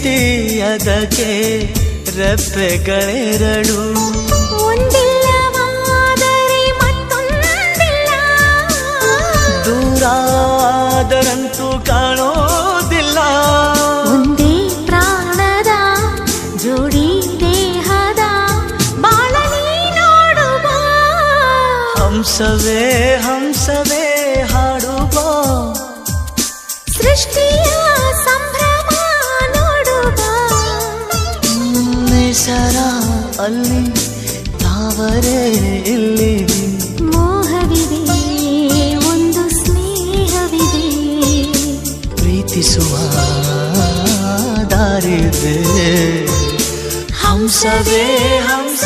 ಅದಕ್ಕೆ ರೆಪ್ಪೆಗಳೆರಳು ದೂರಾದರಂತೂ ಕಾಣೋದಿಲ್ಲ. ಒಂದೇ ಪ್ರಾಣದ ಜೋಡಿ ದೇಹದ ಬಾಳಲಿ ನೋಡುವ. ಹಂಸವೇ ಹಂಸವೇ ಹಾಡುವ. ಸೃಷ್ಟಿಯ ನಿಸರ ಅಲ್ಲಿ ತಾವರೇ ಇಲ್ಲಿ ಮೋಹವಿದೆ ಒಂದು ಸ್ನೇಹವಿದೆ. ಪ್ರೀತಿಸುವ ದಾರಿದೆ ಹಂಸವೇ ಹಂಸ